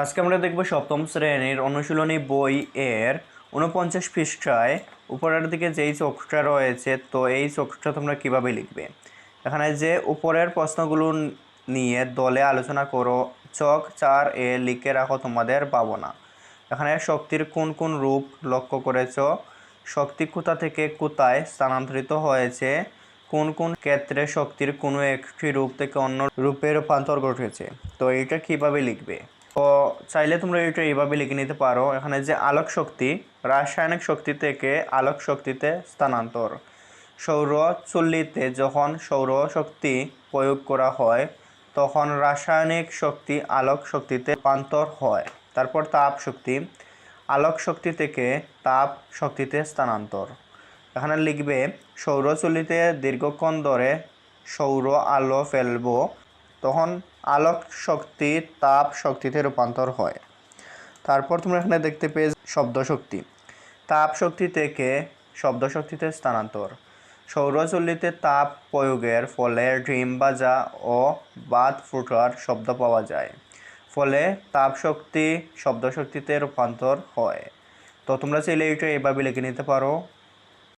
আজকে আমরা দেখব সপ্তম শ্রেণির অনুশীলনী বই এর উনপঞ্চাশ পৃষ্ঠায় উপরের দিকে যেই চোখটা রয়েছে, তো এই চোখটা তোমরা কীভাবে লিখবে? এখানে যে উপরের প্রশ্নগুলো নিয়ে দলে আলোচনা করো চক চার এ লিখে রাখো তোমাদের ভাবনা। এখানে শক্তির কোন কোন রূপ লক্ষ্য করেছ? শক্তি কোথা থেকে কোথায় স্থানান্তরিত হয়েছে? কোন কোন ক্ষেত্রে শক্তির কোনো একটি রূপ থেকে অন্য রূপে রূপান্তর ঘটেছে? তো এটা কীভাবে লিখবে? তো চাইলে তোমরা এটা এইভাবে লিখে নিতে পারো। এখানে যে আলোক শক্তি, রাসায়নিক শক্তি থেকে আলোক শক্তিতে স্থানান্তর। সৌর চুল্লিতে যখন সৌর শক্তি প্রয়োগ করা হয়, তখন রাসায়নিক শক্তি আলোক শক্তিতে রূপান্তর হয়। তারপর তাপ শক্তি, আলোক শক্তি থেকে তাপ শক্তিতে স্থানান্তর। এখানে লিখবে সৌরচুল্লিতে দীর্ঘক্ষণ ধরে সৌর আলো ফেলব তখন আলোক শক্তি তাপ শক্তিতে রূপান্তর হয়। তারপর তোমরা এখানে দেখতে পেয়ে শব্দ শক্তি। তাপ শক্তি থেকে শব্দ শক্তিতে স্থানান্তর। সৌরচল্লিতে তাপ প্রয়োগের ফলে ড্রিম বাজা ও বাত ফুটার শব্দ পাওয়া যায়। ফলে তাপ শক্তি শব্দ শক্তিতে রূপান্তর হয়। তো তোমরা চাইলে এটা এভাবে লিখে নিতে পারো।